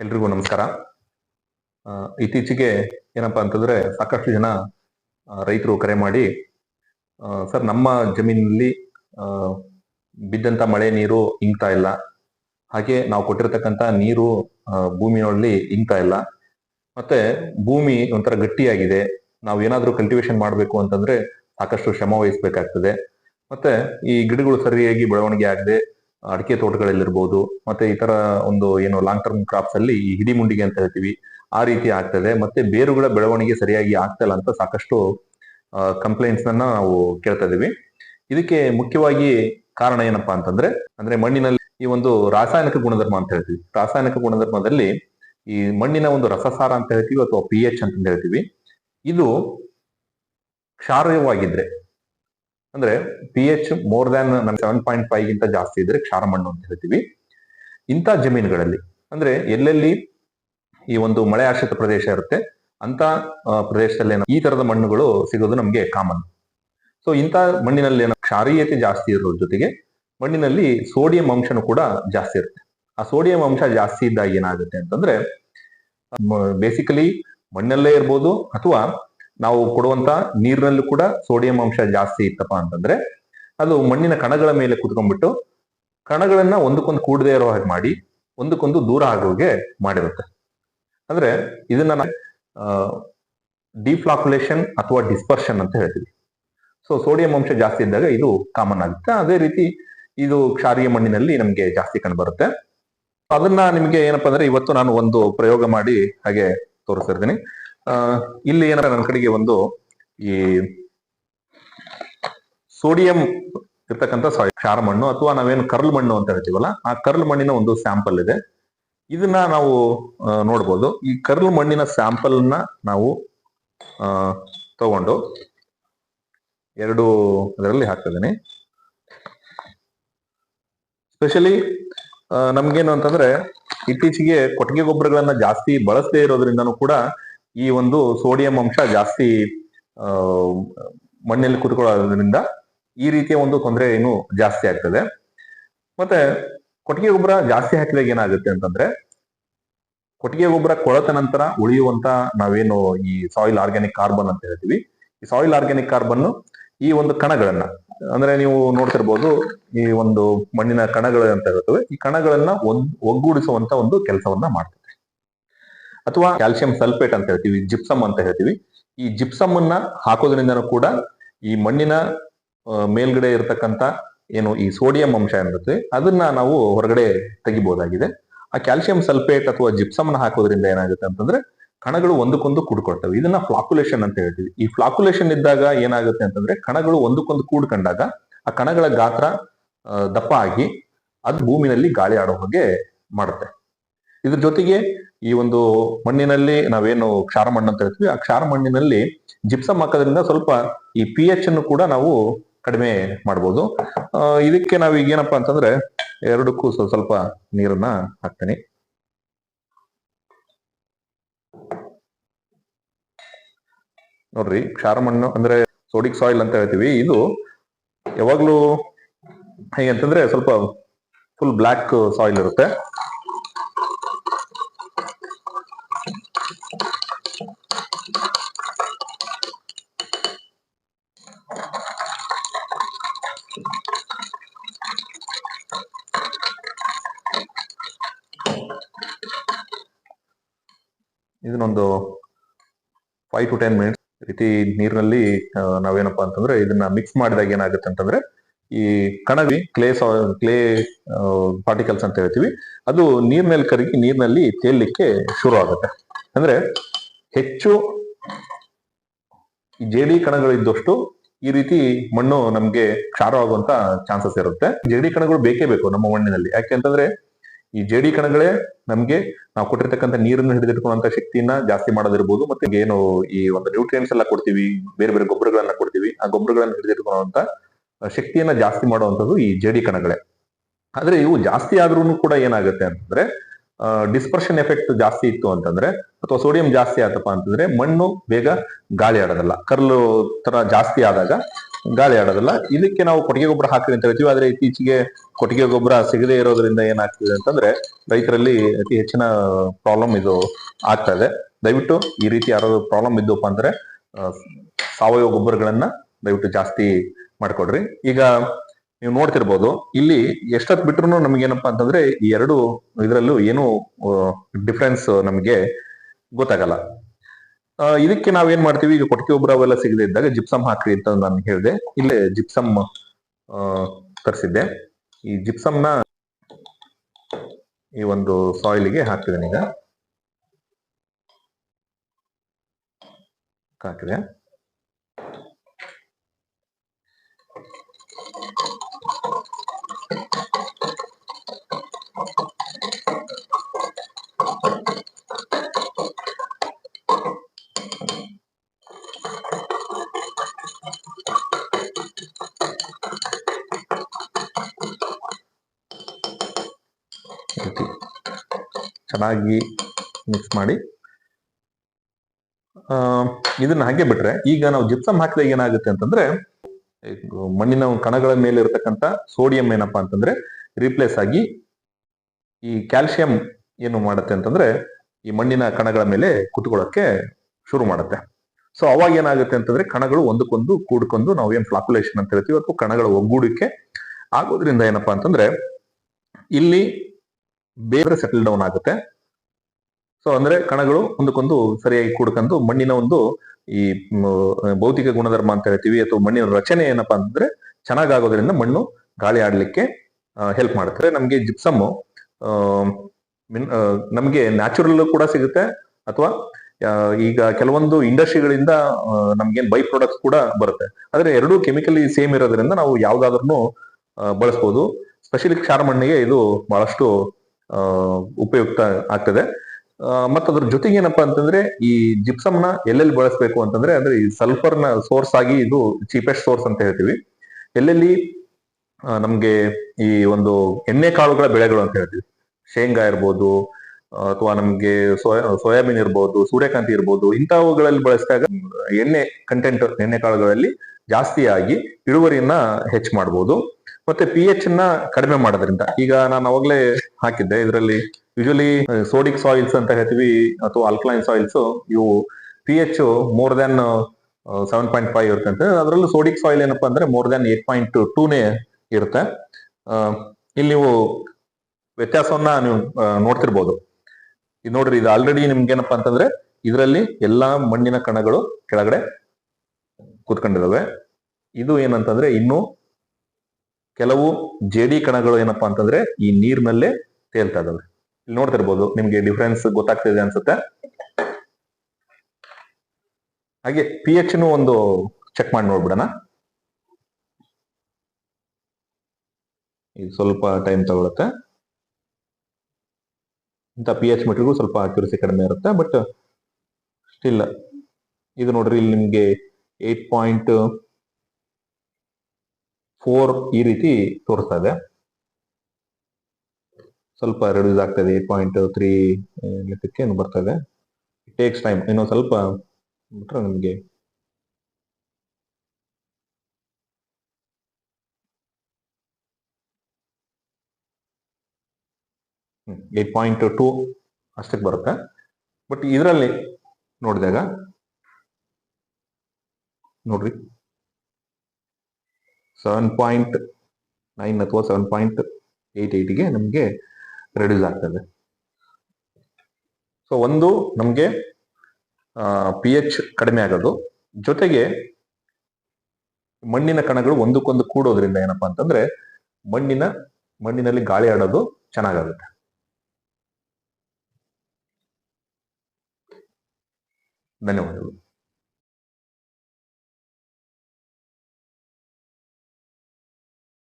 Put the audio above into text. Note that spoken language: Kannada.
ಎಲ್ರಿಗೂ ನಮಸ್ಕಾರ. ಇತ್ತೀಚೆಗೆ ಏನಪ್ಪ ಅಂತಂದ್ರೆ ಸಾಕಷ್ಟು ಜನ ರೈತರು ಕರೆ ಮಾಡಿ ಸರ್ ನಮ್ಮ ಜಮೀನಿನಲ್ಲಿ ಆ, ಬಿದ್ದಂತ ಮಳೆ ನೀರು ಇಂಗ್ತಾ ಇಲ್ಲ. ಹಾಗೆ ನಾವು ಕೊಟ್ಟಿರ್ತಕ್ಕಂತ ನೀರು ಭೂಮಿಯೊಳಗೆ ಇಂಗ್ತಾ ಇಲ್ಲ. ಮತ್ತೆ ಭೂಮಿ ಒಂಥರ ಗಟ್ಟಿಯಾಗಿದೆ. ನಾವು ಏನಾದರೂ ಕಲ್ಟಿವೇಶನ್ ಮಾಡಬೇಕು ಅಂತಂದ್ರೆ ಸಾಕಷ್ಟು ಶ್ರಮ ವಹಿಸ್ಬೇಕಾಗ್ತದೆ. ಮತ್ತೆ ಈ ಗಿಡಗಳು ಸರಿಯಾಗಿ ಬೆಳವಣಿಗೆ ಆಗದೆ ಅಡಿಕೆ ತೋಟಗಳಲ್ಲಿರ್ಬೋದು, ಮತ್ತೆ ಇತರ ಒಂದು ಏನು ಲಾಂಗ್ ಟರ್ಮ್ ಕ್ರಾಪ್ಸ್ ಅಲ್ಲಿ ಈ ಹಿಡಿಮುಂಡಿಗೆ ಅಂತ ಹೇಳ್ತೀವಿ, ಆ ರೀತಿ ಆಗ್ತದೆ. ಮತ್ತೆ ಬೇರುಗಳ ಬೆಳವಣಿಗೆ ಸರಿಯಾಗಿ ಆಗ್ತಾ ಇಲ್ಲ ಅಂತ ಸಾಕಷ್ಟು ಕಂಪ್ಲೇಂಟ್ಸ್ ನಾವು ಕೇಳ್ತಾ ಇದೀವಿ ಇದಕ್ಕೆ ಮುಖ್ಯವಾಗಿ ಕಾರಣ ಏನಪ್ಪಾ ಅಂತಂದ್ರೆ, ಅಂದ್ರೆ ಮಣ್ಣಿನಲ್ಲಿ ಈ ಒಂದು ರಾಸಾಯನಿಕ ಗುಣಧರ್ಮ ಅಂತ ಹೇಳ್ತೀವಿ. ರಾಸಾಯನಿಕ ಗುಣಧರ್ಮದಲ್ಲಿ ಈ ಮಣ್ಣಿನ ಒಂದು ರಸಸಾರ ಅಂತ ಹೇಳ್ತೀವಿ ಅಥವಾ ಪಿ ಎಚ್ ಅಂತ ಹೇಳ್ತೀವಿ. ಇದು ಕ್ಷಾರವಾಗಿದ್ರೆ ಅಂದ್ರೆ ಪಿ ಎಚ್ ಮೋರ್ ದ್ಯಾನ್ ನಮ್ ಸೆವೆನ್ ಪಾಯಿಂಟ್ ಫೈವ್ ಗಿಂತ ಜಾಸ್ತಿ ಇದ್ರೆ ಕ್ಷಾರ ಮಣ್ಣು ಅಂತ ಹೇಳ್ತೀವಿ. ಇಂಥ ಜಮೀನುಗಳಲ್ಲಿ, ಅಂದ್ರೆ ಎಲ್ಲೆಲ್ಲಿ ಈ ಒಂದು ಮಳೆ ಆಶ್ರಿತ ಪ್ರದೇಶ ಇರುತ್ತೆ ಅಂತ ಪ್ರದೇಶದಲ್ಲಿ ಈ ತರದ ಮಣ್ಣುಗಳು ಸಿಗೋದು ನಮಗೆ ಕಾಮನ್ ಸೊ ಇಂಥ ಮಣ್ಣಿನಲ್ಲಿ ಏನೋ ಕ್ಷಾರೀಯತೆ ಜಾಸ್ತಿ ಇರೋದ್ರ ಜೊತೆಗೆ ಮಣ್ಣಿನಲ್ಲಿ ಸೋಡಿಯಂ ಅಂಶನೂ ಕೂಡ ಜಾಸ್ತಿ ಇರುತ್ತೆ. ಆ ಸೋಡಿಯಂ ಅಂಶ ಜಾಸ್ತಿ ಇದ್ದಾಗ ಏನಾಗುತ್ತೆ ಅಂತಂದ್ರೆ ಬೇಸಿಕಲಿ ಮಣ್ಣಲ್ಲೇ ಇರ್ಬೋದು, ಅಥವಾ ನಾವು ಕೊಡುವಂತ ನೀರಿನಲ್ಲೂ ಕೂಡ ಸೋಡಿಯಂ ಅಂಶ ಜಾಸ್ತಿ ಇತ್ತಪ್ಪ ಅಂತಂದ್ರೆ, ಅದು ಮಣ್ಣಿನ ಕಣಗಳ ಮೇಲೆ ಕುತ್ಕೊಂಡ್ಬಿಟ್ಟು ಕಣಗಳನ್ನ ಒಂದಕ್ಕೊಂದು ಕೂಡದೇ ಇರೋ ಹಾಗೆ ಮಾಡಿ, ಒಂದಕ್ಕೊಂದು ದೂರ ಆಗೋಗೆ ಮಾಡಿರುತ್ತೆ. ಅಂದ್ರೆ ಇದನ್ನ ಡಿಫ್ಲಾಕ್ಯುಲೇಷನ್ ಅಥವಾ ಡಿಸ್ಪರ್ಷನ್ ಅಂತ ಹೇಳ್ತೀವಿ. ಸೊ ಸೋಡಿಯಂ ಅಂಶ ಜಾಸ್ತಿ ಇದ್ದಾಗ ಇದು ಕಾಮನ್ ಆಗುತ್ತೆ. ಅದೇ ರೀತಿ ಇದು ಕ್ಷಾರೀಯ ಮಣ್ಣಿನಲ್ಲಿ ನಮಗೆ ಜಾಸ್ತಿ ಕಂಡುಬರುತ್ತೆ. ಅದನ್ನ ನಿಮಗೆ ಏನಪ್ಪಾ ಅಂದ್ರೆ ಇವತ್ತು ನಾನು ಒಂದು ಪ್ರಯೋಗ ಮಾಡಿ ಹಾಗೆ ತೋರಿಸ್ತಿರ್ತೀನಿ ಇಲ್ಲಿ ಏನಂದ್ರೆ ನನ್ನ ಕಡೆಗೆ ಒಂದು ಈ ಸೋಡಿಯಂ ಇರ್ತಕ್ಕಂಥ ಕ್ಷಾರ ಮಣ್ಣು ಅಥವಾ ನಾವೇನು ಕರ್ಲ್ ಮಣ್ಣು ಅಂತ ಹೇಳ್ತೀವಲ್ಲ, ಆ ಕರ್ಲ್ ಮಣ್ಣಿನ ಒಂದು ಸ್ಯಾಂಪಲ್ ಇದೆ. ಇದನ್ನ ನಾವು ನೋಡ್ಬೋದು. ಈ ಕರ್ಲ್ ಮಣ್ಣಿನ ಸ್ಯಾಂಪಲ್ನ ನಾವು ತಗೊಂಡು ಎರಡು ಅದರಲ್ಲಿ ಹಾಕ್ತಿದ್ದೀನಿ. ಸ್ಪೆಷಲಿ ನಮ್ಗೇನು ಅಂತಂದ್ರೆ, ಇತ್ತೀಚೆಗೆ ಕೊಟ್ಟಿಗೆ ಗೊಬ್ಬರಗಳನ್ನ ಜಾಸ್ತಿ ಬಳಸದೇ ಇರೋದ್ರಿಂದನೂ ಕೂಡ ಈ ಒಂದು ಸೋಡಿಯಂ ಅಂಶ ಜಾಸ್ತಿ ಮಣ್ಣಲ್ಲಿ ಕುತ್ಕೊಳ್ಳೋದ್ರಿಂದ ಈ ರೀತಿಯ ಒಂದು ತೊಂದರೆ ಏನು ಜಾಸ್ತಿ ಆಗ್ತದೆ. ಮತ್ತೆ ಕೊಟ್ಟಿಗೆ ಗೊಬ್ಬರ ಜಾಸ್ತಿ ಹಾಕಿದಾಗ ಏನಾಗುತ್ತೆ ಅಂತಂದ್ರೆ, ಕೊಟ್ಟಿಗೆ ಗೊಬ್ಬರ ಕೊಳತ ನಂತರ ಉಳಿಯುವಂತ ನಾವೇನು ಈ ಸಾಯಿಲ್ ಆರ್ಗ್ಯಾನಿಕ್ ಕಾರ್ಬನ್ ಅಂತ ಹೇಳ್ತೀವಿ. ಈ ಸಾಯಿಲ್ ಆರ್ಗ್ಯಾನಿಕ್ ಕಾರ್ಬನ್ ಈ ಒಂದು ಕಣಗಳನ್ನ, ಅಂದ್ರೆ ನೀವು ನೋಡ್ತಿರ್ಬೋದು ಈ ಒಂದು ಮಣ್ಣಿನ ಕಣಗಳು ಅಂತ ಹೇಳ್ತವೆ ಈ ಕಣಗಳನ್ನ ಒಂದ್ ಒಗ್ಗೂಡಿಸುವಂತ ಒಂದು ಕೆಲಸವನ್ನ ಮಾಡ್ತದೆ. ಅಥವಾ ಕ್ಯಾಲ್ಸಿಯಂ ಸಲ್ಫೇಟ್ ಅಂತ ಹೇಳ್ತೀವಿ ಜಿಪ್ಸಮ್ ಅಂತ ಹೇಳ್ತೀವಿ. ಈ ಜಿಪ್ಸಮ್ ಅನ್ನ ಹಾಕೋದ್ರಿಂದನೂ ಕೂಡ ಈ ಮಣ್ಣಿನ ಮೇಲ್ಗಡೆ ಇರತಕ್ಕಂತ ಏನು ಈ ಸೋಡಿಯಂ ಅಂಶ ಏನಿರುತ್ತೆ, ಅದನ್ನ ನಾವು ಹೊರಗಡೆ ತೆಗಿಬಹುದಾಗಿದೆ. ಆ ಕ್ಯಾಲ್ಸಿಯಂ ಸಲ್ಫೇಟ್ ಅಥವಾ ಜಿಪ್ಸಮ್ನ ಹಾಕೋದ್ರಿಂದ ಏನಾಗುತ್ತೆ ಅಂತಂದ್ರೆ, ಕಣಗಳು ಒಂದಕ್ಕೊಂದು ಕೂಡ್ಕೊಳ್ತವೆ. ಇದನ್ನ ಫ್ಲಾಕ್ಯುಲೇಷನ್ ಅಂತ ಹೇಳ್ತೀವಿ. ಈ ಫ್ಲಾಕ್ಯುಲೇಷನ್ ಇದ್ದಾಗ ಏನಾಗುತ್ತೆ ಅಂತಂದ್ರೆ, ಕಣಗಳು ಒಂದಕ್ಕೊಂದು ಕೂಡ್ಕೊಂಡಾಗ ಆ ಕಣಗಳ ಗಾತ್ರ ದಪ್ಪ ಆಗಿ ಅದು ಭೂಮಿನಲ್ಲಿ ಗಾಳಿ ಆಡೋ ಹಾಗೆ ಮಾಡುತ್ತೆ. ಇದ್ರ ಜೊತೆಗೆ ಈ ಒಂದು ಮಣ್ಣಿನಲ್ಲಿ ನಾವೇನು ಕ್ಷಾರ ಮಣ್ಣು ಅಂತ ಹೇಳ್ತೀವಿ, ಆ ಕ್ಷಾರ ಮಣ್ಣಿನಲ್ಲಿ ಜಿಪ್ಸಮ್ ಹಾಕೋದ್ರಿಂದ ಸ್ವಲ್ಪ ಈ ಪಿ ಎಚ್ ಅನ್ನು ಕೂಡ ನಾವು ಕಡಿಮೆ ಮಾಡ್ಬೋದು. ಇದಕ್ಕೆ ನಾವು ಈಗ ಏನಪ್ಪಾ ಅಂತಂದ್ರೆ ಎರಡಕ್ಕೂ ಸ್ವಲ್ಪ ಸ್ವಲ್ಪ ನೀರನ್ನ ಹಾಕ್ತೀನಿ. ನೋಡ್ರಿ, ಕ್ಷಾರ ಮಣ್ಣು ಅಂದ್ರೆ ಸೋಡಿಕ್ ಸಾಯಿಲ್ ಅಂತ ಹೇಳ್ತೀವಿ. ಇದು ಯಾವಾಗ್ಲೂ ಹೇಗೆ ಅಂತಂದ್ರೆ ಸ್ವಲ್ಪ ಫುಲ್ ಬ್ಲ್ಯಾಕ್ ಸಾಯಿಲ್ ಇರುತ್ತೆ. ಇದನ್ನೊಂದು ಫೈವ್ ಟು ಟೆನ್ ಮಿನಿಟ್ಸ್ ರೀತಿ ನೀರಿನಲ್ಲಿ ನಾವೇನಪ್ಪ ಅಂತಂದ್ರೆ ಇದನ್ನ ಮಿಕ್ಸ್ ಮಾಡಿದಾಗ ಏನಾಗುತ್ತೆ ಅಂತಂದ್ರೆ ಈ ಕಣವಿ ಕ್ಲೇ ಕ್ಲೇ ಪಾರ್ಟಿಕಲ್ಸ್ ಅಂತ ಹೇಳ್ತೀವಿ, ಅದು ನೀರ್ ಮೇಲೆ ಕರಗಿ ನೀರಿನಲ್ಲಿ ತೇಲಿಕ್ಕೆ ಶುರು ಆಗುತ್ತೆ. ಅಂದ್ರೆ ಹೆಚ್ಚು ಜೇಡಿ ಕಣಗಳು ಇದ್ದಷ್ಟು ಈ ರೀತಿ ಮಣ್ಣು ನಮ್ಗೆ ಕ್ಷಾರವಾಗುವಂತ ಚಾನ್ಸಸ್ ಇರುತ್ತೆ. ಜೇಡಿ ಕಣಗಳು ಬೇಕೇ ಬೇಕು ನಮ್ಮ ಮಣ್ಣಿನಲ್ಲಿ. ಯಾಕೆ ಅಂತಂದ್ರೆ ಈ ಜೇಡಿ ಕಣಗಳೇ ನಮ್ಗೆ ನಾವು ಕೊಟ್ಟಿರ್ತಕ್ಕಂಥ ನೀರನ್ನು ಹಿಡಿದಿಟ್ಕೊಳ್ಳುವಂತ ಶಕ್ತಿಯನ್ನ ಜಾಸ್ತಿ ಮಾಡೋದಿರ್ಬೋದು ಮತ್ತೆ ಏನು ಈ ಒಂದು ನ್ಯೂಟ್ರಿಯೆಂಟ್ಸ್ ಎಲ್ಲ ಕೊಡ್ತೀವಿ, ಬೇರೆ ಬೇರೆ ಗೊಬ್ಬರಗಳನ್ನ ಕೊಡ್ತೀವಿ, ಆ ಗೊಬ್ಬರಗಳನ್ನು ಹಿಡಿದಿಟ್ಕೊಳ್ಳುವಂತ ಶಕ್ತಿಯನ್ನ ಜಾಸ್ತಿ ಮಾಡುವಂಥದ್ದು ಈ ಜೇಡಿ ಕಣಗಳೇ. ಆದ್ರೆ ಇವು ಜಾಸ್ತಿ ಆದ್ರೂ ಕೂಡ ಏನಾಗುತ್ತೆ ಅಂತಂದ್ರೆ ಡಿಸ್ಪರ್ಷನ್ ಎಫೆಕ್ಟ್ ಜಾಸ್ತಿ ಇತ್ತು ಅಂತಂದ್ರೆ ಅಥವಾ ಸೋಡಿಯಂ ಜಾಸ್ತಿ ಆತಪ್ಪ ಅಂತಂದ್ರೆ ಮಣ್ಣು ಬೇಗ ಗಾಳಿ ಆಡೋದಲ್ಲ. ಕರ್ಲು ತರ ಜಾಸ್ತಿ ಆದಾಗ ಗಾಳಿ ಆಡೋದಿಲ್ಲ. ಇದಕ್ಕೆ ನಾವು ಕೊಟ್ಟಿಗೆ ಗೊಬ್ಬರ ಹಾಕ್ತೀವಿ ಅಂತ ಹೇಳ್ತೀವಿ. ಆದ್ರೆ ಇತ್ತೀಚೆಗೆ ಕೊಟ್ಟಿಗೆ ಗೊಬ್ಬರ ಸಿಗದೆ ಇರೋದ್ರಿಂದ ಏನಾಗ್ತಿದೆ ಅಂತಂದ್ರೆ ರೈತರಲ್ಲಿ ಅತಿ ಹೆಚ್ಚಿನ ಪ್ರಾಬ್ಲಮ್ ಇದು ಆಗ್ತಾ ಇದೆ. ದಯವಿಟ್ಟು ಈ ರೀತಿ ಯಾರಾದ್ರು ಪ್ರಾಬ್ಲಮ್ ಇದ್ದಪ್ಪ ಅಂದ್ರೆ ಸಾವಯವ ಗೊಬ್ಬರಗಳನ್ನ ದಯವಿಟ್ಟು ಜಾಸ್ತಿ ಮಾಡ್ಕೊಡ್ರಿ. ಈಗ ನೀವು ನೋಡ್ತಿರ್ಬೋದು, ಇಲ್ಲಿ ಎಷ್ಟೊತ್ ಬಿಟ್ರು ಏನಪ್ಪ ಅಂತಂದ್ರೆ ಈ ಎರಡು ಇದರಲ್ಲೂ ಏನು ಡಿಫ್ರೆನ್ಸ್ ನಮಗೆ ಗೊತ್ತಾಗಲ್ಲ. ಇದಕ್ಕೆ ನಾವೇನ್ ಮಾಡ್ತೀವಿ? ಈಗ ಕೊಟ್ಟಿಗೆ ಒಬ್ರ ಅವೆಲ್ಲ ಸಿಗದೆ ಇದ್ದಾಗ ಜಿಪ್ಸಮ್ ಹಾಕ್ರಿ ಅಂತ ನಾನು ಹೇಳಿದೆ. ಇಲ್ಲೇ ಜಿಪ್ಸಮ್ ತರಿಸಿದ್ದೆ. ಈ ಜಿಪ್ಸಮ್ನ ಈ ಒಂದು ಸಾಯಿಲಿಗೆ ಹಾಕ್ತಿದ್ದೇನೆ ಈಗ. ಹಾಕಿದೆ. ಚೆನ್ನಾಗಿ ಮಿಕ್ಸ್ ಮಾಡಿ. ಇದನ್ನ ಹಾಗೆ ಬಿಟ್ರೆ ಈಗ ನಾವು ಜಿಪ್ಸಮ್ ಹಾಕಿದಾಗ ಏನಾಗುತ್ತೆ ಅಂತಂದ್ರೆ ಮಣ್ಣಿನ ಕಣಗಳ ಮೇಲೆ ಇರತಕ್ಕಂತ ಸೋಡಿಯಂ ಏನಪ್ಪಾ ಅಂತಂದ್ರೆ ರೀಪ್ಲೇಸ್ ಆಗಿ ಈ ಕ್ಯಾಲ್ಸಿಯಂ ಏನು ಮಾಡುತ್ತೆ ಅಂತಂದ್ರೆ ಈ ಮಣ್ಣಿನ ಕಣಗಳ ಮೇಲೆ ಕುತ್ಕೊಳ್ಳೋಕೆ ಶುರು ಮಾಡುತ್ತೆ. ಸೊ ಅವಾಗ ಏನಾಗುತ್ತೆ ಅಂತಂದ್ರೆ ಕಣಗಳು ಒಂದಕ್ಕೊಂದು ಕೂಡ್ಕೊಂಡು ನಾವು ಏನ್ ಫ್ಲಾಕ್ಯುಲೇಷನ್ ಅಂತ ಹೇಳ್ತೀವಿ ಅಥವಾ ಕಣಗಳ ಒಗ್ಗೂಡಿಕೆ ಆಗೋದ್ರಿಂದ ಏನಪ್ಪಾ ಅಂತಂದ್ರೆ ಇಲ್ಲಿ ಬೇರೆ ಸೆಟಲ್ ಡೌನ್ ಆಗುತ್ತೆ. ಸೊ ಅಂದ್ರೆ ಕಣಗಳು ಒಂದಕ್ಕೊಂದು ಸರಿಯಾಗಿ ಕೂಡ್ಕೊಂಡು ಮಣ್ಣಿನ ಒಂದು ಈ ಭೌತಿಕ ಗುಣಧರ್ಮ ಅಂತ ಹೇಳ್ತೀವಿ ಅಥವಾ ಮಣ್ಣಿನ ರಚನೆ ಏನಪ್ಪಾ ಅಂತಂದ್ರೆ ಚೆನ್ನಾಗಾಗೋದ್ರಿಂದ ಮಣ್ಣು ಗಾಳಿ ಆಡ್ಲಿಕ್ಕೆ ಹೆಲ್ಪ್ ಮಾಡುತ್ತೆ. ನಮ್ಗೆ ಜಿಪ್ಸಮ್ ನಮ್ಗೆ ನ್ಯಾಚುರಲ್ ಕೂಡ ಸಿಗುತ್ತೆ ಅಥವಾ ಈಗ ಕೆಲವೊಂದು ಇಂಡಸ್ಟ್ರಿಗಳಿಂದ ನಮ್ಗೇನ್ ಬೈ ಪ್ರಾಡಕ್ಟ್ಸ್ ಕೂಡ ಬರುತ್ತೆ. ಆದ್ರೆ ಎರಡೂ ಕೆಮಿಕಲಿ ಸೇಮ್ ಇರೋದ್ರಿಂದ ನಾವು ಯಾವ್ದಾದ್ರೂ ಬಳಸ್ಬೋದು. ಸ್ಪೆಷಲಿ ಕ್ಷಾರ ಮಣ್ಣಿಗೆ ಇದು ಬಹಳಷ್ಟು ಉಪಯುಕ್ತ ಆಗ್ತದೆ. ಮತ್ತು ಅದ್ರ ಜೊತೆಗೆ ಏನಪ್ಪಾ ಅಂತಂದ್ರೆ ಈ ಜಿಪ್ಸಮ್ನ ಎಲ್ಲೆಲ್ಲಿ ಬಳಸಬೇಕು ಅಂತಂದ್ರೆ ಅಂದ್ರೆ ಈ ನ ಸೋರ್ಸ್ ಆಗಿ ಇದು ಚೀಪೆಸ್ಟ್ ಸೋರ್ಸ್ ಅಂತ ಹೇಳ್ತೀವಿ. ಎಲ್ಲೆಲ್ಲಿ ನಮ್ಗೆ ಈ ಒಂದು ಎಣ್ಣೆ ಕಾಳುಗಳ ಬೆಳೆಗಳು ಅಂತ ಹೇಳ್ತೀವಿ. ಶೇಂಗಾ ಇರ್ಬೋದು, ಅಥವಾ ನಮ್ಗೆ ಸೋಯಾ, ಸೋಯಾಬೀನ್ ಇರ್ಬೋದು, ಸೂರ್ಯಕಾಂತಿ ಇರ್ಬೋದು, ಇಂಥವುಗಳಲ್ಲಿ ಬಳಸಿದಾಗ ಎಣ್ಣೆ ಕಂಟೆಂಟ್ ಎಣ್ಣೆ ಕಾಳುಗಳಲ್ಲಿ ಜಾಸ್ತಿ ಆಗಿ ಇಳುವರಿಯನ್ನ ಹೆಚ್ಚು ಮಾಡ್ಬೋದು. ಮತ್ತೆ ಪಿ ಎಚ್ನ ಕಡಿಮೆ ಮಾಡೋದ್ರಿಂದ, ಈಗ ನಾನು ಅವಾಗಲೇ ಹಾಕಿದ್ದೆ, ಇದರಲ್ಲಿ ಯೂಶಲಿ ಸೋಡಿಕ್ ಸಾಯಿಲ್ಸ್ ಅಂತ ಹೇಳ್ತೀವಿ, ಅಥವಾ ಅಲ್ಕಲೈನ್ ಸಾಯಿಲ್ಸ್ ಇವು P H more than seven point five ಇರುತ್ತೆ ಅಂತ. ಅದರಲ್ಲೂ ಸೋಡಿಕ್ ಸಾಯಿಲ್ ಏನಪ್ಪಾ ಅಂದ್ರೆ ಮೋರ್ ದೆನ್ ಏಟ್ ಪಾಯಿಂಟ್ ಟೂನೇ ಇರುತ್ತೆ. ಇಲ್ಲಿ ನೀವು ವ್ಯತ್ಯಾಸವನ್ನ ನೀವು ನೋಡ್ತಿರ್ಬೋದು. ಇದು ನೋಡ್ರಿ, ಇದು ಆಲ್ರೆಡಿ ನಿಮ್ಗೆ ಏನಪ್ಪಾ ಅಂತಂದ್ರೆ, ಇದರಲ್ಲಿ ಎಲ್ಲಾ ಮಣ್ಣಿನ ಕಣಗಳು ಕೆಳಗಡೆ ಕೂತ್ಕೊಂಡಿದಾವೆ ಇದು ಏನಂತಂದ್ರೆ, ಇನ್ನು ಕೆಲವು ಜೇಡಿ ಕಣಗಳು ಏನಪ್ಪಾ ಅಂತಂದ್ರೆ ಈ ನೀರ್ನಲ್ಲೇ ತೇಲ್ತಾ ಇದಾವೆ. ಇಲ್ಲಿ ನೋಡ್ತಿರ್ಬೋದು, ನಿಮ್ಗೆ ಡಿಫ್ರೆನ್ಸ್ ಗೊತ್ತಾಗ್ತಿದೆ ಅನ್ಸುತ್ತೆ. ಹಾಗೆ ಪಿ ಎಚ್ ನು ಒಂದು ಚೆಕ್ ಮಾಡಿ ನೋಡ್ಬಿಡೋಣ. ಇದು ಸ್ವಲ್ಪ ಟೈಮ್ ತಗೊಳುತ್ತೆ. ಇಂಥ ಪಿ ಎಚ್ ಮೀಟರ್ಗೂ ಸ್ವಲ್ಪ ಅಕ್ಯುರಸಿ ಕಡಿಮೆ ಇರುತ್ತೆ ಬಟ್ ಸ್ಟಿಲ್ ಇದು ನೋಡ್ರಿ, ಇಲ್ಲಿ ನಿಮ್ಗೆ ಏಟ್ ಪಾಯಿಂಟ್ ಫೋರ್ ಈ ರೀತಿ ತೋರಿಸ್ತಾ ಇದೆ. ಸ್ವಲ್ಪ ರೆಡ್ಯೂಸ್ ಆಗ್ತಾ ಇದೆ, ಏಟ್ ಪಾಯಿಂಟ್ ತ್ರೀ ಲೆಕ್ಕಕ್ಕೆ ಏನು ಬರ್ತಾ ಇದೆ. ಟೇಕ್ಸ್ ಟೈಮ್ ಇನ್ನೊಂದು ಸ್ವಲ್ಪ ಬಿಟ್ರೆ ನಿಮಗೆ ಏಟ್ ಪಾಯಿಂಟ್ ಟೂ ಅಷ್ಟಕ್ಕೆ ಬರುತ್ತೆ. ಬಟ್ ಇದರಲ್ಲಿ ನೋಡಿದಾಗ, ನೋಡ್ರಿ. ಸೆವೆನ್ ಪಾಯಿಂಟ್ ನೈನ್ ಅಥವಾ ಸೆವೆನ್ ಪಾಯಿಂಟ್ ಏಟ್ ಏಯ್ಟ್ಗೆ ನಮಗೆ ರೆಡ್ಯೂಸ್ ಆಗ್ತದೆ. ಸೊ ಒಂದು ನಮಗೆ ಪಿ ಎಚ್ ಕಡಿಮೆ ಆಗೋದು. ಜೊತೆಗೆ ಮಣ್ಣಿನ ಕಣಗಳು ಒಂದಕ್ಕೊಂದು ಕೂಡೋದ್ರಿಂದ ಏನಪ್ಪಾ ಅಂತಂದ್ರೆ ಮಣ್ಣಿನ, ಮಣ್ಣಿನಲ್ಲಿ ಗಾಳಿ ಆಡೋದು ಚೆನ್ನಾಗಾಗುತ್ತೆ. ಧನ್ಯವಾದಗಳು.